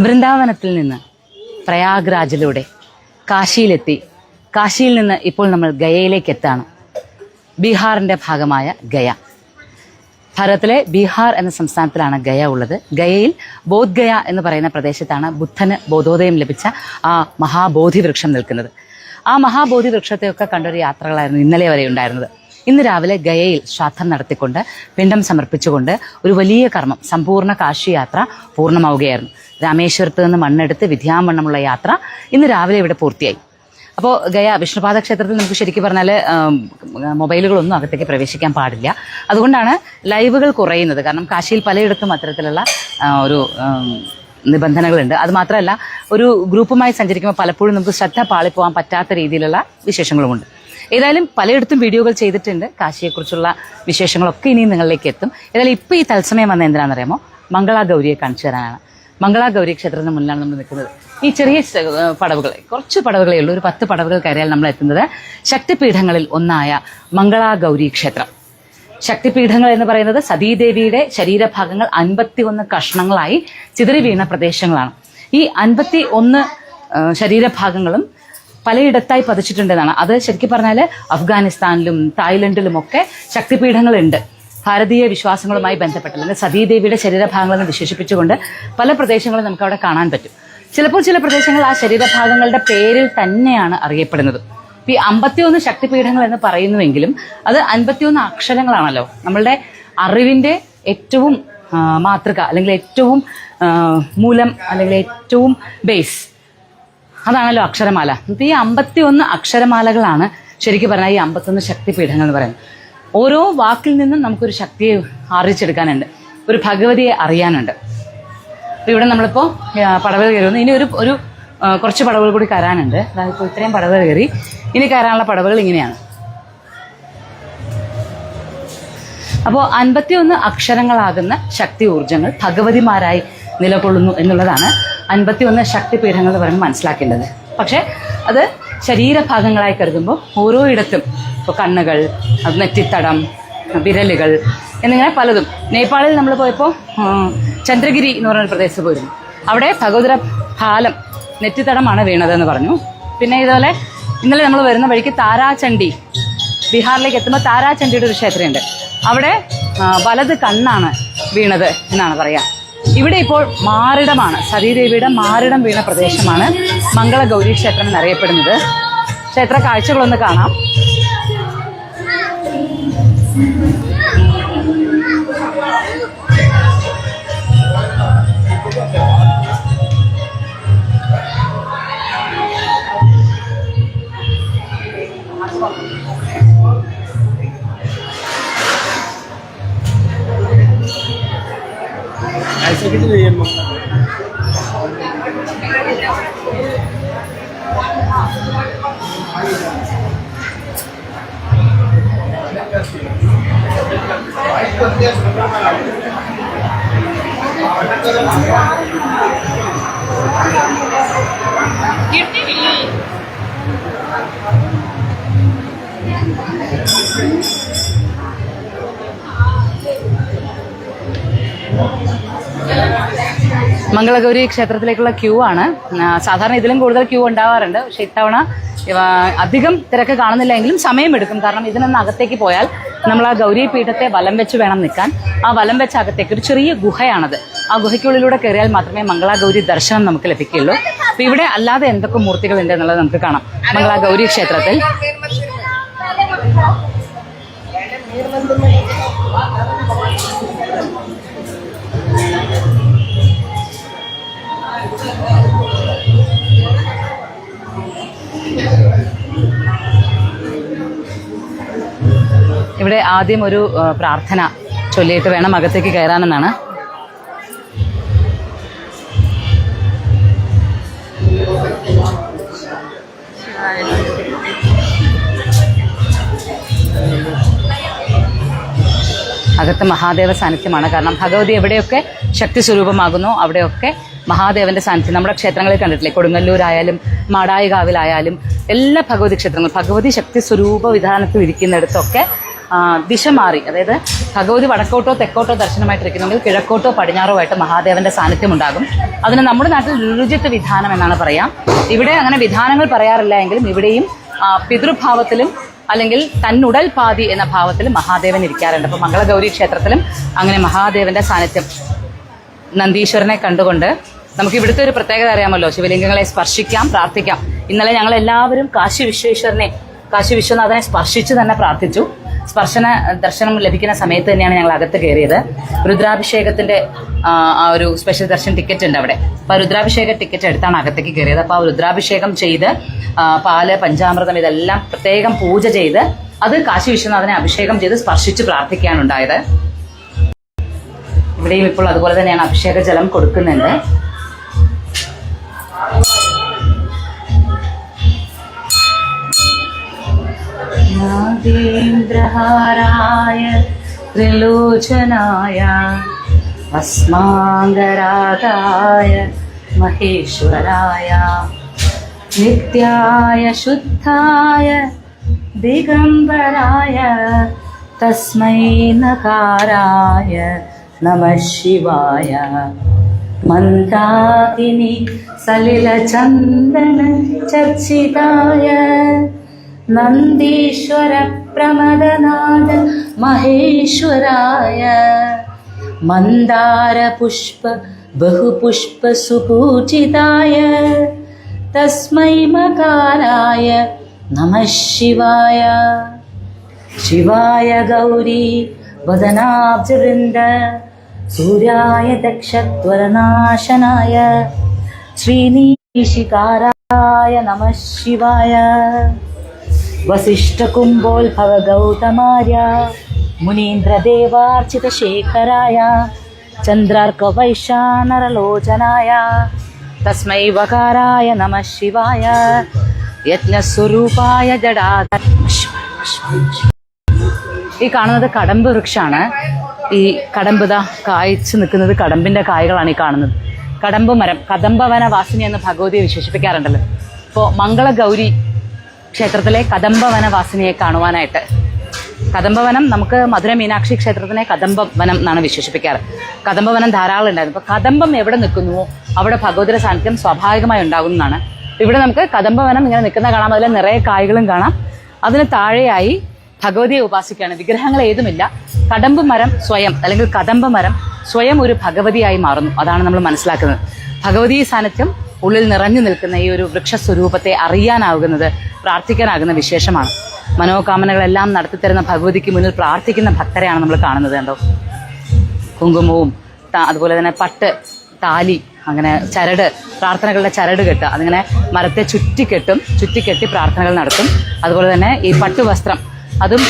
വൃന്ദാവനത്തിൽ നിന്ന് പ്രയാഗ്രാജിലൂടെ കാശിയിലെത്തി. കാശിയിൽ നിന്ന് ഇപ്പോൾ നമ്മൾ ഗയയിലേക്ക് എത്താണ്. ബീഹാറിന്റെ ഭാഗമായ ഗയ. ഭാരതത്തിലെ ബീഹാർ എന്ന സംസ്ഥാനത്തിലാണ് ഗയ ഉള്ളത്. ഗയയിൽ ബോധ് ഗയ എന്ന് പറയുന്ന പ്രദേശത്താണ് ബുദ്ധന് ബോധോദയം ലഭിച്ച ആ മഹാബോധി വൃക്ഷം നിൽക്കുന്നത്. ആ മഹാബോധി വൃക്ഷത്തെയൊക്കെ കണ്ടൊരു യാത്രകളായിരുന്നു ഇന്നലെ വരെ ഉണ്ടായിരുന്നത്. ഇന്ന് രാവിലെ ഗയയിൽ ശ്രാദ്ധം നടത്തിക്കൊണ്ട് പിണ്ടം സമർപ്പിച്ചുകൊണ്ട് ഒരു വലിയ കർമ്മം സമ്പൂർണ കാശി യാത്ര പൂർണമാവുകയായിരുന്നു. രാമേശ്വരത്ത് നിന്ന് മണ്ണെടുത്ത് വിദ്യാമണ്ണമുള്ള യാത്ര ഇന്ന് രാവിലെ ഇവിടെ പൂർത്തിയായി. അപ്പോൾ ഗയ വിഷ്ണുപാദ ക്ഷേത്രത്തിൽ നമുക്ക് ശരിക്കും പറഞ്ഞാൽ മൊബൈലുകളൊന്നും അകത്തേക്ക് പ്രവേശിക്കാൻ പാടില്ല. അതുകൊണ്ടാണ് ലൈവുകൾ കുറയുന്നത്. കാരണം കാശിയിൽ പലയിടത്തും അത്തരത്തിലുള്ള ഒരു നിബന്ധനകളുണ്ട്. അത് മാത്രമല്ല ഒരു ഗ്രൂപ്പുമായി സഞ്ചരിക്കുമ്പോൾ പലപ്പോഴും നമുക്ക് ശ്രദ്ധ പാളിപ്പോകാൻ പറ്റാത്ത രീതിയിലുള്ള വിശേഷങ്ങളുമുണ്ട്. ഏതായാലും പലയിടത്തും വീഡിയോകൾ ചെയ്തിട്ടുണ്ട്. കാശിയെക്കുറിച്ചുള്ള വിശേഷങ്ങളൊക്കെ ഇനിയും നിങ്ങളിലേക്ക് എത്തും. ഏതായാലും ഇപ്പോൾ ഈ തത്സമയം വന്ന എന്തിനാണെന്നറിയാമോ? മംഗളാ ഗൗരിയെ കാണിച്ചു തരാനാണ്. മംഗളാ ഗൗരി ക്ഷേത്രത്തിന് മുന്നിലാണ് നമ്മൾ നിൽക്കുന്നത്. ഈ ചെറിയ പടവുകൾ കുറച്ച് പടവുകളേ ഉള്ളൂ. ഒരു പത്ത് പടവുകൾ കയറിയാൽ നമ്മൾ എത്തുന്നത് ശക്തിപീഠങ്ങളിൽ ഒന്നായ മംഗളാ ഗൗരി ക്ഷേത്രം. ശക്തിപീഠങ്ങൾ എന്ന് പറയുന്നത് സതീദേവിയുടെ ശരീരഭാഗങ്ങൾ അൻപത്തി ഒന്ന് കഷ്ണങ്ങളായി ചിതറി വീണ പ്രദേശങ്ങളാണ്. ഈ അൻപത്തി ഒന്ന് ശരീരഭാഗങ്ങളും പലയിടത്തായി പതിച്ചിട്ടുണ്ടെന്നാണ്. അത് ശരിക്കും പറഞ്ഞാൽ അഫ്ഗാനിസ്ഥാനിലും തായ്ലൻഡിലും ഒക്കെ ശക്തിപീഠങ്ങളുണ്ട്. ഭാരതീയ വിശ്വാസങ്ങളുമായി ബന്ധപ്പെട്ട അല്ലെങ്കിൽ സതീദേവിയുടെ ശരീരഭാഗങ്ങളെന്ന് വിശേഷിപ്പിച്ചുകൊണ്ട് പല പ്രദേശങ്ങളും നമുക്ക് അവിടെ കാണാൻ പറ്റും. ചിലപ്പോൾ ചില പ്രദേശങ്ങൾ ആ ശരീരഭാഗങ്ങളുടെ പേരിൽ തന്നെയാണ് അറിയപ്പെടുന്നത്. ഈ അമ്പത്തിയൊന്ന് ശക്തിപീഠങ്ങൾ എന്ന് പറയുന്നുവെങ്കിലും അത് അൻപത്തിയൊന്ന് അക്ഷരങ്ങളാണല്ലോ. നമ്മളുടെ അറിവിന്റെ ഏറ്റവും മാതൃക അല്ലെങ്കിൽ ഏറ്റവും മൂലം അല്ലെങ്കിൽ ഏറ്റവും ബേസ് അതാണല്ലോ അക്ഷരമാല. ഈ അമ്പത്തി ഒന്ന് അക്ഷരമാലകളാണ് ശരിക്കും പറഞ്ഞാൽ ഈ അമ്പത്തൊന്ന് ശക്തിപീഠങ്ങൾ എന്ന് പറയുന്നത്. ഓരോ വാക്കിൽ നിന്നും നമുക്കൊരു ശക്തിയെ ആർജിച്ചെടുക്കാനുണ്ട്. ഒരു ഭഗവതിയെ അറിയാനുണ്ട്. അപ്പൊ ഇവിടെ നമ്മളിപ്പോൾ പടവുകൾ കയറുന്നു ഇനി ഒരു ഒരു കുറച്ച് പടവുകൾ കൂടി കയറാനുണ്ട്. അതായത് ഇപ്പോൾ ഇത്രയും പടവുകൾ കയറി. ഇനി കയറാനുള്ള പടവുകൾ ഇങ്ങനെയാണ്. അപ്പോൾ അൻപത്തിയൊന്ന് അക്ഷരങ്ങളാകുന്ന ശക്തി ഊർജങ്ങൾ ഭഗവതിമാരായി നിലകൊള്ളുന്നു എന്നുള്ളതാണ് അൻപത്തിയൊന്ന് ശക്തിപീഠങ്ങൾ എന്ന് പറയുമ്പോൾ മനസ്സിലാക്കേണ്ടത്. പക്ഷേ അത് ശരീരഭാഗങ്ങളായി കരുതുമ്പോൾ ഓരോ ഇടത്തും ഇപ്പോൾ കണ്ണുകൾ നെറ്റിത്തടം വിരലുകൾ എന്നിങ്ങനെ പലതും. നേപ്പാളിൽ നമ്മൾ പോയപ്പോൾ ചന്ദ്രഗിരി എന്ന് പറയുന്ന പ്രദേശത്ത് പോയിരുന്നു. അവിടെ സഹോദര ഫാലം നെറ്റിത്തടമാണ് വീണതെന്ന് പറഞ്ഞു. പിന്നെ ഇതുപോലെ ഇന്നലെ നമ്മൾ വരുന്ന വഴിക്ക് താരാചണ്ഡി ബീഹാറിലേക്ക് എത്തുമ്പോൾ താരാചണ്ഡിയുടെ ഒരു ക്ഷേത്രമുണ്ട്. അവിടെ വലത് കണ്ണാണ് വീണത് എന്നാണ് പറയാ. ഇവിടെ ഇപ്പോൾ മാറിടമാണ്. സതീദേവിയുടെ മാറിടം വീണ പ്രദേശമാണ് മംഗള ഗൗരി ക്ഷേത്രം എന്നറിയപ്പെടുന്നത്. ക്ഷേത്ര കാഴ്ചകളൊന്ന് കാണാം. ऐसे किती नाही मग മംഗളഗൗരി ക്ഷേത്രത്തിലേക്കുള്ള ക്യൂ ആണ്. സാധാരണ ഇതിലും കൂടുതൽ ക്യൂ ഉണ്ടാവാറുണ്ട്. പക്ഷെ ഇത്തവണ അധികം തിരക്ക് കാണുന്നില്ല എങ്കിലും സമയമെടുക്കും കാരണം ഇതിനൊന്ന് അകത്തേക്ക് പോയാൽ നമ്മൾ ആ ഗൗരി പീഠത്തെ വലം വെച്ച് വേണം നിൽക്കാൻ. ആ വലം വെച്ച അകത്തേക്ക് ഒരു ചെറിയ ഗുഹയാണത്. ആ ഗുഹയ്ക്കുള്ളിലൂടെ കയറിയാൽ മാത്രമേ മംഗളാഗൗരി ദർശനം നമുക്ക് ലഭിക്കുകയുള്ളൂ. അപ്പൊ ഇവിടെ അല്ലാതെ എന്തൊക്കെ മൂർത്തികളുണ്ട് എന്നുള്ളത് നമുക്ക് കാണാം. മംഗളാഗൗരി ക്ഷേത്രത്തിൽ. ആദ്യം ഒരു പ്രാർത്ഥന ചൊല്ലിയിട്ട് വേണം അകത്തേക്ക് കയറാനെന്നാണ്. അകത്ത് മഹാദേവ സാന്നിധ്യമാണ്. കാരണം ഭഗവതി എവിടെയൊക്കെ ശക്തി സ്വരൂപമാകുന്നു അവിടെയൊക്കെ മഹാദേവന്റെ സാന്നിധ്യം നമ്മുടെ ക്ഷേത്രങ്ങളിൽ കണ്ടിട്ടില്ലേ? കൊടുങ്ങല്ലൂരായാലും മാടായികാവിലായാലും എല്ലാ ഭഗവതി ക്ഷേത്രങ്ങളും ഭഗവതി ശക്തി സ്വരൂപ വിധാനത്തിൽ ഇരിക്കുന്നിടത്തൊക്കെ ദിശ മാറി. അതായത് ഭഗവതി വടക്കോട്ടോ തെക്കോട്ടോ ദർശനമായിട്ടിരിക്കുന്നെങ്കിൽ കിഴക്കോട്ടോ പടിഞ്ഞാറോ ആയിട്ട് മഹാദേവന്റെ സാന്നിധ്യം ഉണ്ടാകും അതിന് നമ്മുടെ നാട്ടിൽ രുചിത്വ വിധാനം എന്നാണ് പറയാം. ഇവിടെ അങ്ങനെ വിധാനങ്ങൾ പറയാറില്ല എങ്കിലും ഇവിടെയും പിതൃഭാവത്തിലും അല്ലെങ്കിൽ തന്നുടൽ പാതി എന്ന ഭാവത്തിൽ മഹാദേവൻ ഇരിക്കാറുണ്ട്. അപ്പോൾ മംഗളഗൗരി ക്ഷേത്രത്തിലും അങ്ങനെ മഹാദേവന്റെ സാന്നിധ്യം നന്ദീശ്വരനെ കണ്ടുകൊണ്ട് നമുക്ക് ഇവിടുത്തെ ഒരു പ്രത്യേകത അറിയാമല്ലോ. ശിവലിംഗങ്ങളെ സ്പർശിക്കാം പ്രാർത്ഥിക്കാം. ഇന്നലെ ഞങ്ങൾ എല്ലാവരും കാശി വിശ്വേശ്വരനെ കാശി വിശ്വനാഥനെ സ്പർശിച്ചു തന്നെ പ്രാർത്ഥിച്ചു. സ്പർശന ദർശനം ലഭിക്കുന്ന സമയത്ത് തന്നെയാണ് ഞങ്ങൾ അകത്ത് കയറിയത്. രുദ്രാഭിഷേകത്തിന്റെ ആ, ഒരു സ്പെഷ്യൽ ദർശൻ ടിക്കറ്റ് ഉണ്ട് അവിടെ. അപ്പൊ രുദ്രാഭിഷേക ടിക്കറ്റ് എടുത്താണ് അകത്തേക്ക് കയറിയത്. അപ്പൊ ആ രുദ്രാഭിഷേകം ചെയ്ത് പാൽ പഞ്ചാമൃതം ഇതെല്ലാം പ്രത്യേകം പൂജ ചെയ്ത് അത് കാശി വിശ്വനാഥനെ അഭിഷേകം ചെയ്ത് സ്പർശിച്ച് പ്രാർത്ഥിക്കുകയാണ് ഉണ്ടായത്. ഇവിടെയും ഇപ്പോൾ അതുപോലെ തന്നെയാണ് അഭിഷേക ജലം കൊടുക്കുന്നുണ്ട്. नागेन्द्रहाराय त्रिलोचनाय अस्माङ्गराय महेश्वराय नित्याय शुद्धाय दिगम्बराय तस्मै नकाराय नमः शिवाय मन्दाकिनि सलिलचन्दनचर्चिताय नन्दीश्वरप्रमदनाद महेश्वराय। मन्दारपुष्प बहुपुष्पसुपूजिताय। तस्मै मकाराय नमः शिवाय। शिवाय गौरी वदनाब्जवृन्द सूर्याय दक्षत्वरनाशनाय श्रीनीशिकाराय नमः शिवाय। വസിഷ്ഠകുംഭോത്ഭവ ഗൗതമായ മുനീന്ദ്രദേവാർച്ചിതശേഖരായ ചന്ദ്രാർക്ക വൈശാനരലോചനായ തസ്മൈ വകാരായ നമ ശിവായ യജ്ഞസ്വരൂപായ ജടാത ഈ കാണുന്നത് കടമ്പ് വൃക്ഷമാണ് ഈ കടമ്പുത കായ്ച്ചു നിൽക്കുന്നത് കടമ്പിന്റെ കായകളാണ് ഈ കാണുന്നത്. കടമ്പ് മരം കദംബവന വാസിനി എന്ന് ഭഗവതിയെ വിശേഷിപ്പിക്കാറുണ്ടല്ലോ. അപ്പോൾ മംഗളഗൗരി ക്ഷേത്രത്തിലെ കദംബവന വാസിനിയെ കാണുവാനായിട്ട്. കദംബവനം നമുക്ക് മധുര മീനാക്ഷി ക്ഷേത്രത്തിനെ കദംബ വനം എന്നാണ് വിശേഷിപ്പിക്കാറ്. കദംബവനം ധാരാളം ഉണ്ടായിരുന്നു. അപ്പോൾ കദംബം എവിടെ നിൽക്കുന്നുവോ അവിടെ ഭഗവതിയുടെ സാന്നിധ്യം സ്വാഭാവികമായി ഉണ്ടാകുന്നതാണ് ഇവിടെ നമുക്ക് കദംബവനം ഇങ്ങനെ നിൽക്കുന്ന കാണാം. അതിൽ നിറയെ കായ്കളും കാണാം. അതിന് താഴെയായി ഭഗവതിയെ ഉപാസിക്കുകയാണ്. വിഗ്രഹങ്ങൾ ഏതുമില്ല. കടമ്പ് മരം സ്വയം അല്ലെങ്കിൽ കദംബ മരം സ്വയം ഒരു ഭഗവതിയായി മാറുന്നു. അതാണ് നമ്മൾ മനസ്സിലാക്കുന്നത്. ഭഗവതി സാന്നിധ്യം ഉള്ളിൽ നിറഞ്ഞു നിൽക്കുന്ന ഈ ഒരു വൃക്ഷസ്വരൂപത്തെ അറിയാനാകുന്നത് പ്രാർത്ഥിക്കാനാകുന്ന വിശേഷമാണ്. മനോകാമനകളെല്ലാം നടത്തിത്തരുന്ന ഭഗവതിക്ക് മുന്നിൽ പ്രാർത്ഥിക്കുന്ന ഭക്തരെയാണ് നമ്മൾ കാണുന്നത് കണ്ടോ? കുങ്കുമവും അതുപോലെ തന്നെ പട്ട് താലി അങ്ങനെ ചരട് പ്രാർത്ഥനകളുടെ ചരട് കെട്ടുക. അതിങ്ങനെ മരത്തെ ചുറ്റിക്കെട്ടും ചുറ്റിക്കെട്ടി പ്രാർത്ഥനകൾ നടത്തും. അതുപോലെ തന്നെ ഈ പട്ടുവസ്ത്രം അതും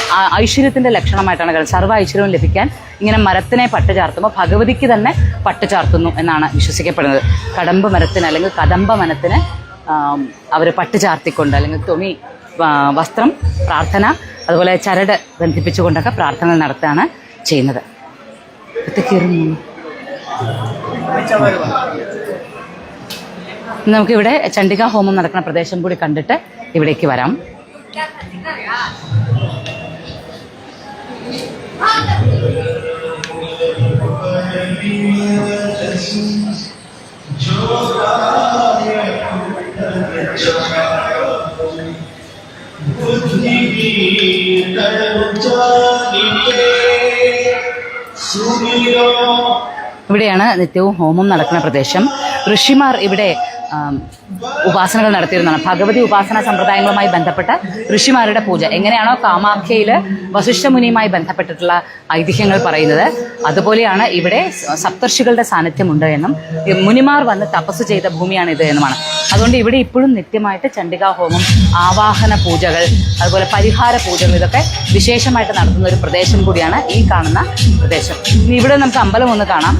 ഐശ്വര്യത്തിന്റെ ലക്ഷണമായിട്ടാണ് കാണുന്നത് സർവ ഐശ്വര്യവും ലഭിക്കാൻ ഇങ്ങനെ മരത്തിനെ പട്ട് ചാർത്തുമ്പോൾ ഭഗവതിക്ക് തന്നെ പട്ട് ചാർത്തുന്നു എന്നാണ് വിശ്വസിക്കപ്പെടുന്നത്. കടമ്പ മരത്തിന് അല്ലെങ്കിൽ കദമ്പ മനത്തിന് അവർ പട്ട് ചാർത്തിക്കൊണ്ട് അല്ലെങ്കിൽ തുണി വസ്ത്രം പ്രാർത്ഥന അതുപോലെ ചരട് ബന്ധിപ്പിച്ചുകൊണ്ടൊക്കെ പ്രാർത്ഥന നടത്തുകയാണ് ചെയ്യുന്നത്. നമുക്കിവിടെ ചണ്ഡിക ഹോമം നടക്കുന്ന പ്രദേശം കൂടി കണ്ടിട്ട് ഇവിടേക്ക് വരാം. ഇവിടെയാണ് നിത്യവും ഹോമം നടക്കുന്ന പ്രദേശം. ഋഷിമാർ ഇവിടെ ഉപാസനകൾ നടത്തിയിരുന്നതാണ്. ഭഗവതി ഉപാസന സമ്പ്രദായങ്ങളുമായി ബന്ധപ്പെട്ട ഋഷിമാരുടെ പൂജ. എങ്ങനെയാണോ കാമാഖ്യയിൽ വസിഷ്ഠമുനിയുമായി ബന്ധപ്പെട്ടിട്ടുള്ള ഐതിഹ്യങ്ങൾ പറയുന്നത്. അതുപോലെയാണ് ഇവിടെ സപ്തർഷികളുടെ സാന്നിധ്യമുണ്ട് എന്നും മുനിമാർ വന്ന് തപസ് ചെയ്ത ഭൂമിയാണ് ഇത് എന്നുമാണ്. അതുകൊണ്ട് ഇവിടെ ഇപ്പോഴും നിത്യമായിട്ട് ചണ്ഡികാ ഹോമം ആവാഹന പൂജകൾ അതുപോലെ പരിഹാര പൂജകൾ ഇതൊക്കെ വിശേഷമായിട്ട് നടത്തുന്ന ഒരു പ്രദേശം കൂടിയാണ് ഈ കാണുന്ന പ്രദേശം. ഇവിടെ നമുക്ക് അമ്പലം ഒന്ന് കാണാം.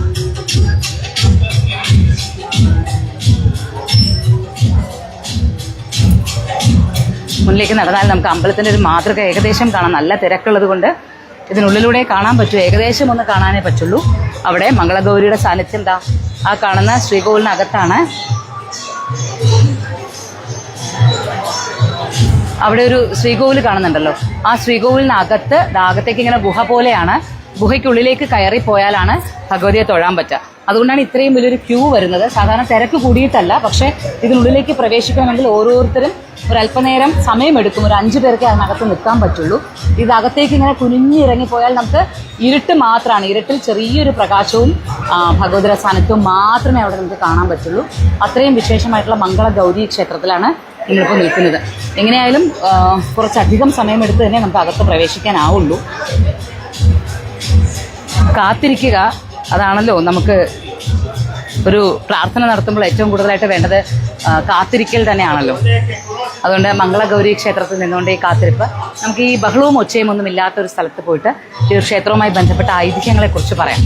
മുന്നിലേക്ക് നടന്നാൽ നമുക്ക് അമ്പലത്തിന്റെ ഒരു മാതൃക ഏകദേശം കാണാം. നല്ല തിരക്കുള്ളത് കൊണ്ട് ഇതിനുള്ളിലൂടെ കാണാൻ പറ്റൂ. ഏകദേശം ഒന്ന് കാണാനേ പറ്റുള്ളൂ. അവിടെ മംഗളഗൗരിയുടെ സാന്നിധ്യം എന്താ ആ കാണുന്ന ശ്രീകോവിലിനകത്താണ്. അവിടെ ഒരു ശ്രീകോവിൽ കാണുന്നുണ്ടല്ലോ. ആ ശ്രീകോവിലിനകത്ത് അകത്തേക്ക് ഇങ്ങനെ ഗുഹ പോലെയാണ്. ഗുഹയ്ക്കുള്ളിലേക്ക് കയറി പോയാലാണ് ഭഗവതിയെ തൊഴാൻ പറ്റുക. അതുകൊണ്ടാണ് ഇത്രയും വലിയൊരു ക്യൂ വരുന്നത്. സാധാരണ തിരക്ക് കൂടിയിട്ടല്ല പക്ഷേ ഇതിനുള്ളിലേക്ക് പ്രവേശിക്കണമെങ്കിൽ ഓരോരുത്തരും ഒരു അല്പനേരം സമയമെടുക്കും. ഒരു അഞ്ച് പേർക്ക് അതിനകത്ത് നിൽക്കാൻ പറ്റുള്ളൂ. ഇത് അകത്തേക്ക് ഇങ്ങനെ കുനിഞ്ഞിറങ്ങി പോയാൽ നമുക്ക് ഇരുട്ട് മാത്രമാണ്. ഇരുട്ടിൽ ചെറിയൊരു പ്രകാശവും ഭഗവതി സ്ഥാനത്തും മാത്രമേ അവിടെ നമുക്ക് കാണാൻ പറ്റുള്ളൂ. അത്രയും വിശേഷമായിട്ടുള്ള മംഗള ഗൗരി ക്ഷേത്രത്തിലാണ് നമ്മളിപ്പോൾ നിൽക്കുന്നത്. എങ്ങനെയായാലും കുറച്ചധികം സമയമെടുത്ത് തന്നെ നമുക്ക് അകത്ത് പ്രവേശിക്കാനാവുള്ളൂ. കാത്തിരിക്കുക. അതാണല്ലോ നമുക്ക് ഒരു പ്രാർത്ഥന നടത്തുമ്പോൾ ഏറ്റവും കൂടുതലായിട്ട് വേണ്ടത് കാത്തിരിക്കൽ തന്നെയാണല്ലോ. അതുകൊണ്ട് മംഗളഗൗരി ക്ഷേത്രത്തിൽ നിന്നുകൊണ്ട് ഈ കാത്തിരിപ്പ്. നമുക്ക് ഈ ബഹളവും ഒച്ചയും ഒന്നും ഇല്ലാത്ത ഒരു സ്ഥലത്ത് പോയിട്ട് ഈ ക്ഷേത്രവുമായി ബന്ധപ്പെട്ട ഐതിഹ്യങ്ങളെക്കുറിച്ച് പറയാം.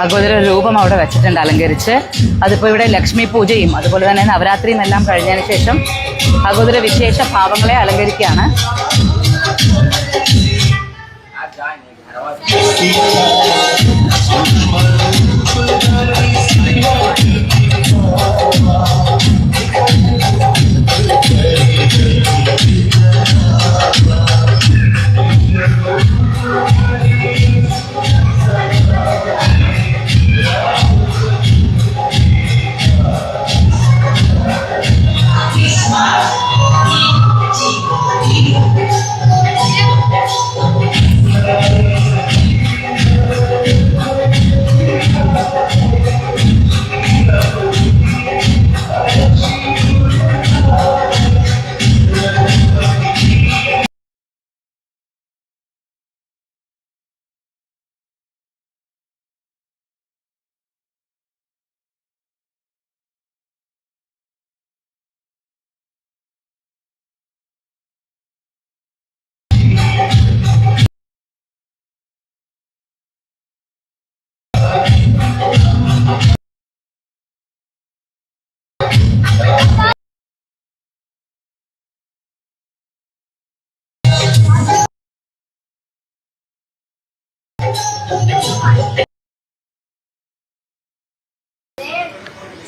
ഭഗവതിയുടെ രൂപം അവിടെ വെച്ചിട്ടുണ്ട് അലങ്കരിച്ച്. അതിപ്പോൾ ഇവിടെ ലക്ഷ്മി പൂജയും അതുപോലെ തന്നെ നവരാത്രിയും എല്ലാം കഴിഞ്ഞതിന് ശേഷം ഭഗവതിയുടെ വിശേഷ ഭാവങ്ങളെ അലങ്കരിക്കുകയാണ്. Keep. you.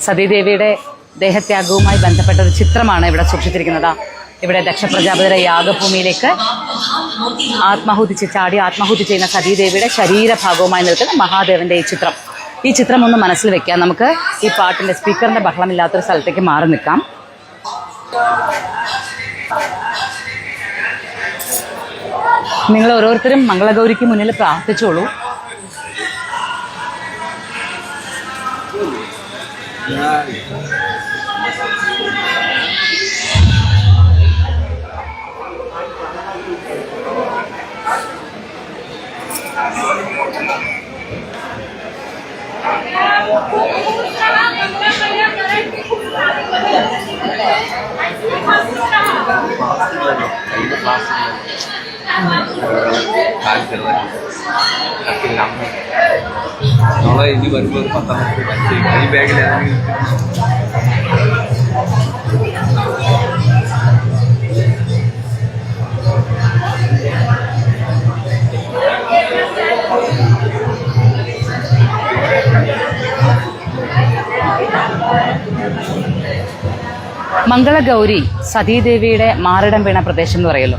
സതീദേവിയുടെ ദേഹത്യാഗവുമായി ബന്ധപ്പെട്ട ഒരു ചിത്രമാണ് ഇവിടെ സൂക്ഷിച്ചിരിക്കുന്നത്. ഇവിടെ ദക്ഷപ്രജാപതിയുടെ യാഗഭൂമിയിലേക്ക് ആത്മാഹുതി ചാടി ആത്മാഹുതി ചെയ്യുന്ന സതീദേവിയുടെ ശരീരഭാഗവുമായി നിൽക്കുന്ന മഹാദേവന്റെ ഈ ചിത്രം. ഈ ചിത്രം ഒന്ന് മനസ്സിൽ വെക്കാം. നമുക്ക് ഈ പാട്ടിന്റെ സ്പീക്കറിന്റെ ബഹളമില്ലാത്തൊരു സ്ഥലത്തേക്ക് മാറി നിൽക്കാം. നിങ്ങൾ ഓരോരുത്തരും മംഗളഗൗരിക്ക് മുന്നിൽ പ്രാർത്ഥിച്ചോളൂ. Yeah. വരുമ്പോൾ ഒരു പത്തെണ്ണത്തിന് പറ്റും ഈ ബാഗിൽ മംഗളഗൗരി സതീദേവിയുടെ മാറിടം വീണ പ്രദേശം എന്ന് പറയുമല്ലോ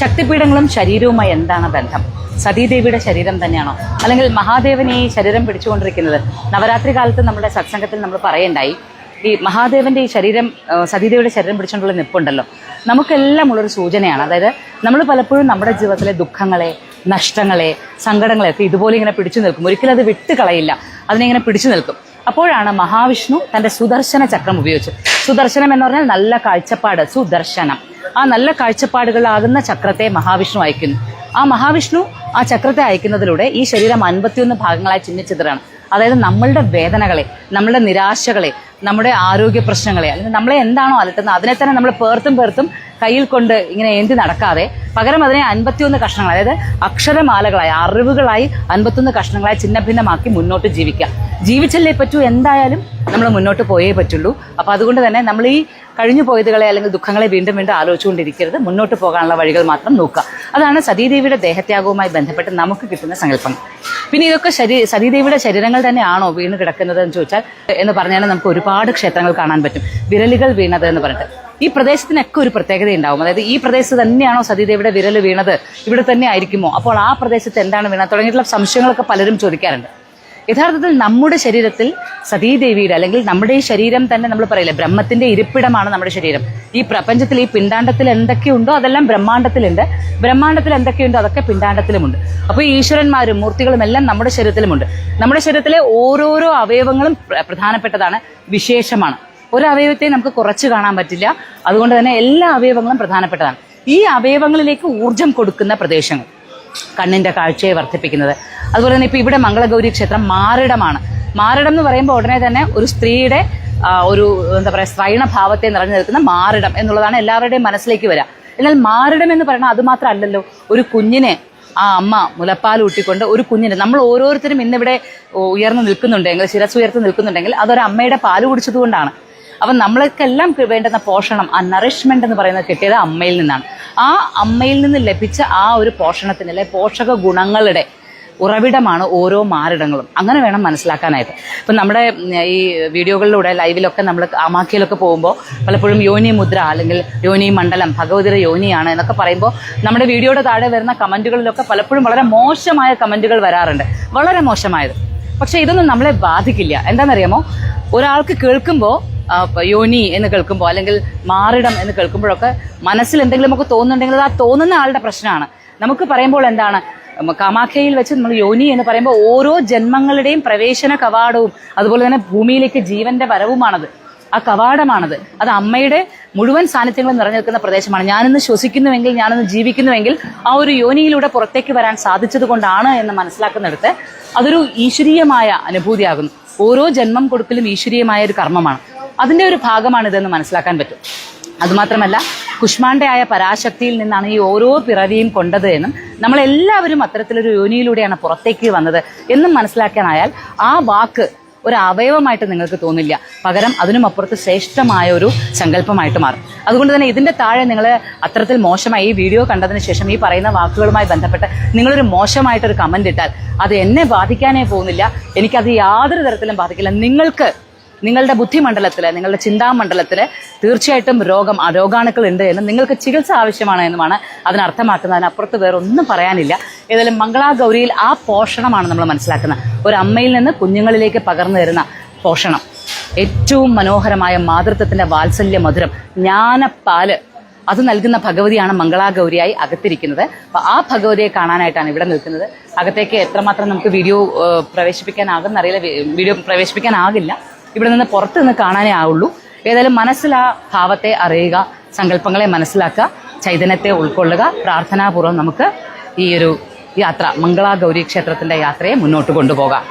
ശക്തിപീഠങ്ങളും ശരീരവുമായി എന്താണ് ബന്ധം? സതീദേവിയുടെ ശരീരം തന്നെയാണോ? അല്ലെങ്കിൽ മഹാദേവൻ ഈ ശരീരം പിടിച്ചുകൊണ്ടിരിക്കുന്നത്? നവരാത്രി കാലത്ത് നമ്മുടെ സത്സംഗത്തിൽ നമ്മൾ പറയണ്ടായി ഈ മഹാദേവന്റെ ഈ ശരീരം സതീദേവിയുടെ ശരീരം പിടിച്ചുകൊണ്ടുള്ള നിപ്പുണ്ടല്ലോ. നമുക്കെല്ലാം ഉള്ളൊരു സൂചനയാണ്. അതായത് നമ്മൾ പലപ്പോഴും നമ്മുടെ ജീവിതത്തിലെ ദുഃഖങ്ങളെ നഷ്ടങ്ങളെ സങ്കടങ്ങളെ ഒക്കെ ഇതുപോലെ ഇങ്ങനെ പിടിച്ചു നിൽക്കും. ഒരിക്കലും അത് വിട്ട് കളയില്ല. അതിനെ ഇങ്ങനെ പിടിച്ചു നിൽക്കും. അപ്പോഴാണ് മഹാവിഷ്ണു തന്റെ സുദർശന ചക്രം ഉപയോഗിച്ച് സുദർശനം എന്ന് പറഞ്ഞാൽ നല്ല കാഴ്ചപ്പാട് സുദർശനം. ആ നല്ല കാഴ്ചപ്പാടുകളാകുന്ന ചക്രത്തെ മഹാവിഷ്ണു അയക്കുന്നു ആ മഹാവിഷ്ണു ആ ചക്രത്തെ അയക്കുന്നതിലൂടെ ഈ ശരീരം അൻപത്തിയൊന്ന് ഭാഗങ്ങളായി ചിഹ്നിച്ചതാണ് അതായത് നമ്മളുടെ വേദനകളെ നമ്മളുടെ നിരാശകളെ നമ്മുടെ ആരോഗ്യ പ്രശ്നങ്ങളെ അല്ലെങ്കിൽ നമ്മളെ എന്താണോ അലട്ടുന്നത് അതിനെ തന്നെ നമ്മൾ പേർത്തും പേർത്തും കയ്യിൽ കൊണ്ട് ഇങ്ങനെ ഏന്തി നടക്കാതെ പകരം അതിനെ അൻപത്തിയൊന്ന് കഷ്ണങ്ങൾ അതായത് അക്ഷരമാലകളായി അറിവുകളായി അൻപത്തൊന്ന് കഷ്ണങ്ങളായി ചിന്ന ഭിന്നമാക്കി മുന്നോട്ട് ജീവിക്കുക. ജീവിച്ചല്ലേ പറ്റൂ? എന്തായാലും നമ്മൾ മുന്നോട്ട് പോയേ പറ്റുള്ളൂ. അപ്പോൾ അതുകൊണ്ട് തന്നെ നമ്മൾ ഈ കഴിഞ്ഞു പോയതുകളെ അല്ലെങ്കിൽ ദുഃഖങ്ങളെ വീണ്ടും വീണ്ടും ആലോചിച്ചുകൊണ്ടിരിക്കരുത്. മുന്നോട്ട് പോകാനുള്ള വഴികൾ മാത്രം നോക്കുക. അതാണ് സതീദേവിയുടെ ദേഹത്യാഗവുമായി ബന്ധപ്പെട്ട് നമുക്ക് കിട്ടുന്ന സങ്കല്പങ്ങൾ പിന്നെ ഇതൊക്കെ ശരീ സതീദേവിയുടെ ശരീരങ്ങൾ തന്നെയാണോ വീണ് കിടക്കുന്നത് എന്ന് ചോദിച്ചാൽ എന്ന് പറഞ്ഞാൽ നമുക്ക് ഒരുപാട് ക്ഷേത്രങ്ങൾ കാണാൻ പറ്റും. വിരലുകൾ വീണത് എന്ന് പറഞ്ഞിട്ട്. ഈ പ്രദേശത്തിനൊക്കെ ഒരു പ്രത്യേകത ഉണ്ടാവും അതായത് ഈ പ്രദേശത്ത് തന്നെയാണോ സതീദേവിയുടെ വിരൽ വീണത്? ഇവിടെ തന്നെ ആയിരിക്കുമോ? അപ്പോൾ ആ പ്രദേശത്ത് എന്താണ് വീണത്? തുടങ്ങിയിട്ടുള്ള സംശയങ്ങളൊക്കെ പലരും ചോദിക്കാറുണ്ട്. യഥാർത്ഥത്തിൽ നമ്മുടെ ശരീരത്തിൽ സതീദേവിയുടെ അല്ലെങ്കിൽ നമ്മുടെ ഈ ശരീരം തന്നെ നമ്മൾ പറയില്ലേ ബ്രഹ്മത്തിന്റെ ഇരിപ്പിടമാണ് നമ്മുടെ ശരീരം. ഈ പ്രപഞ്ചത്തിൽ ഈ പിണ്ടാണ്ടത്തിൽ എന്തൊക്കെയുണ്ടോ അതെല്ലാം ബ്രഹ്മാണ്ടത്തിലുണ്ട്. ബ്രഹ്മാണ്ടത്തിൽ എന്തൊക്കെയുണ്ടോ അതൊക്കെ പിണ്ടാണ്ടത്തിലുമുണ്ട് അപ്പോൾ ഈശ്വരന്മാരും മൂർത്തികളും എല്ലാം നമ്മുടെ ശരീരത്തിലുമുണ്ട്. നമ്മുടെ ശരീരത്തിലെ ഓരോരോ അവയവങ്ങളും പ്രധാനപ്പെട്ടതാണ് വിശേഷമാണ്. ഒരു അവയവത്തെ നമുക്ക് കുറച്ച് കാണാൻ പറ്റില്ല. അതുകൊണ്ട് തന്നെ എല്ലാ അവയവങ്ങളും പ്രധാനപ്പെട്ടതാണ്. ഈ അവയവങ്ങളിലേക്ക് ഊർജം കൊടുക്കുന്ന പ്രദേശങ്ങൾ. കണ്ണിന്റെ കാഴ്ചയെ വർദ്ധിപ്പിക്കുന്നത്. അതുപോലെ തന്നെ ഇപ്പോൾ ഇവിടെ മംഗളഗൗരി ക്ഷേത്രം മാറിടമാണ്. മാറിടം എന്ന് പറയുമ്പോൾ ഉടനെ തന്നെ ഒരു സ്ത്രീയുടെ ഒരു എന്താ പറയുക ശ്രൈണഭാവത്തെ ഭാവത്തെ നിറഞ്ഞു നിൽക്കുന്ന മാറിടം എന്നുള്ളതാണ് എല്ലാവരുടെയും മനസ്സിലേക്ക് വരിക. എന്നാൽ മാറിടം എന്ന് പറയുന്നത് അതുമാത്രമല്ലല്ലോ ഒരു കുഞ്ഞിനെ ആ അമ്മ മുലപ്പാൽ ഊട്ടിക്കൊണ്ട് ഒരു കുഞ്ഞിനെ നമ്മൾ ഓരോരുത്തരും ഇന്നിവിടെ ഉയർന്നു നിൽക്കുന്നുണ്ടെങ്കിൽ ശിരസ് ഉയർത്തി നിൽക്കുന്നുണ്ടെങ്കിൽ അതൊരു അമ്മയുടെ പാൽ കുടിച്ചതുകൊണ്ടാണ്. അപ്പം നമ്മൾക്കെല്ലാം വേണ്ടുന്ന പോഷണം ആ നറിഷ്മെന്റ് എന്ന് പറയുന്നത് കിട്ടിയത് അമ്മയിൽ നിന്നാണ്. ആ അമ്മയിൽ നിന്ന് ലഭിച്ച ആ ഒരു പോഷണത്തിന് അല്ലെ പോഷക ഗുണങ്ങളുടെ ഉറവിടമാണ് ഓരോ മാറിടങ്ങളും. അങ്ങനെ വേണം മനസ്സിലാക്കാനായിട്ട്. ഇപ്പം നമ്മുടെ ഈ വീഡിയോകളിലൂടെ ലൈവിലൊക്കെ നമ്മൾ ആമാക്കിയിലൊക്കെ പോകുമ്പോൾ പലപ്പോഴും യോനി മുദ്ര അല്ലെങ്കിൽ യോനി മണ്ഡലം ഭഗവതിയുടെ യോനിയാണ് എന്നൊക്കെ പറയുമ്പോൾ നമ്മുടെ വീഡിയോയുടെ താഴെ വരുന്ന കമന്റുകളിലൊക്കെ പലപ്പോഴും വളരെ മോശമായ കമന്റുകൾ വരാറുണ്ട്. വളരെ മോശമായത്. പക്ഷേ ഇതൊന്നും നമ്മളെ ബാധിക്കില്ല. എന്താണെന്നറിയാമോ? ഒരാൾക്ക് കേൾക്കുമ്പോൾ യോനി എന്ന് കേൾക്കുമ്പോൾ അല്ലെങ്കിൽ മാറിടം എന്ന് കേൾക്കുമ്പോഴൊക്കെ മനസ്സിൽ എന്തെങ്കിലും നമുക്ക് തോന്നുന്നുണ്ടെങ്കിൽ അത് ആ തോന്നുന്ന ആളുടെ പ്രശ്നമാണ്. നമുക്ക് പറയുമ്പോൾ എന്താണ്? കാമാഖ്യയിൽ വെച്ച് നമ്മൾ യോനി എന്ന് പറയുമ്പോൾ ഓരോ ജന്മങ്ങളുടെയും പ്രവേശന കവാടവും അതുപോലെ തന്നെ ഭൂമിയിലേക്ക് ജീവന്റെ വരവുമാണത്. ആ കവാടമാണത്. അത് അമ്മയുടെ മുഴുവൻ സാന്നിധ്യങ്ങളും നിറഞ്ഞു നിൽക്കുന്ന പ്രദേശമാണ്. ഞാനിന്ന് ശ്വസിക്കുന്നുവെങ്കിൽ ഞാനിന്ന് ജീവിക്കുന്നുവെങ്കിൽ ആ ഒരു യോനിയിലൂടെ പുറത്തേക്ക് വരാൻ സാധിച്ചത് കൊണ്ടാണ് എന്ന് മനസ്സിലാക്കുന്നിടത്ത് അതൊരു ഈശ്വരീയമായ അനുഭൂതിയാകുന്നു. ഓരോ ജന്മം കൊടുക്കലും ഈശ്വരീയമായ ഒരു കർമ്മമാണ്. അതിന്റെ ഒരു ഭാഗമാണിതെന്ന് മനസ്സിലാക്കാൻ പറ്റും. അതുമാത്രമല്ല കുഷ്മാണ്ഡയായ പരാശക്തിയിൽ നിന്നാണ് ഈ ഓരോ പിറവിയും കൊണ്ടത് എന്നും നമ്മളെല്ലാവരും അത്തരത്തിലൊരു യോനിയിലൂടെയാണ് പുറത്തേക്ക് വന്നത് എന്നും മനസ്സിലാക്കാനായാൽ ആ വാക്ക് ഒരു അവയവമായിട്ട് നിങ്ങൾക്ക് തോന്നില്ല. പകരം അതിനും അപ്പുറത്ത് ശ്രേഷ്ഠമായ ഒരു സങ്കല്പമായിട്ട് മാറും. അതുകൊണ്ട് തന്നെ ഇതിന്റെ താഴെ നിങ്ങൾ അത്തരത്തിൽ മോശമായി ഈ വീഡിയോ കണ്ടതിന് ശേഷം ഈ പറയുന്ന വാക്കുകളുമായി ബന്ധപ്പെട്ട് നിങ്ങളൊരു മോശമായിട്ടൊരു കമന്റ് ഇട്ടാൽ അത് എന്നെ ബാധിക്കാനേ പോകുന്നില്ല. എനിക്കത് യാതൊരു തരത്തിലും ബാധിക്കില്ല. നിങ്ങൾക്ക് നിങ്ങളുടെ ബുദ്ധിമണ്ഡലത്തിൽ നിങ്ങളുടെ ചിന്താമണ്ഡലത്തിൽ തീർച്ചയായിട്ടും രോഗം രോഗാണുക്കൾ ഉണ്ട് എന്നും നിങ്ങൾക്ക് ചികിത്സ ആവശ്യമാണ് എന്നുമാണ് അതിനർത്ഥമാക്കുന്നത്. അതിനപ്പുറത്ത് വേറെ ഒന്നും പറയാനില്ല. ഏതായാലും മംഗളാഗൗരിയിൽ ആ പോഷണമാണ് നമ്മൾ മനസ്സിലാക്കുന്നത്. ഒരു അമ്മയിൽ നിന്ന് കുഞ്ഞുങ്ങളിലേക്ക് പകർന്നു തരുന്ന പോഷണം. ഏറ്റവും മനോഹരമായ മാതൃത്വത്തിന്റെ വാത്സല്യ മധുരം ജ്ഞാനപ്പാൽ. അത് നൽകുന്ന ഭഗവതിയാണ് മംഗളാഗൗരിയായി അകത്തിരിക്കുന്നത്. അപ്പോൾ ആ ഭഗവതിയെ കാണാനായിട്ടാണ് ഇവിടെ നിൽക്കുന്നത്. അകത്തേക്ക് എത്രമാത്രം നമുക്ക് വീഡിയോ വി- വീഡിയോ പ്രവേശിപ്പിക്കാനാകില്ല. ഇവിടെ നിന്ന് പുറത്ത് നിന്ന് കാണാനേ ആവുള്ളൂ. ഏതായാലും മനസ്സിൽ ആ ഭാവത്തെ അറിയുക സങ്കല്പങ്ങളെ മനസ്സിലാക്കുക ചൈതന്യത്തെ ഉൾക്കൊള്ളുക പ്രാർത്ഥനാപൂർവം നമുക്ക് ഈ ഒരു യാത്ര മംഗളാഗൗരി ക്ഷേത്രത്തിന്റെ യാത്രയെ മുന്നോട്ട് കൊണ്ടുപോകാം.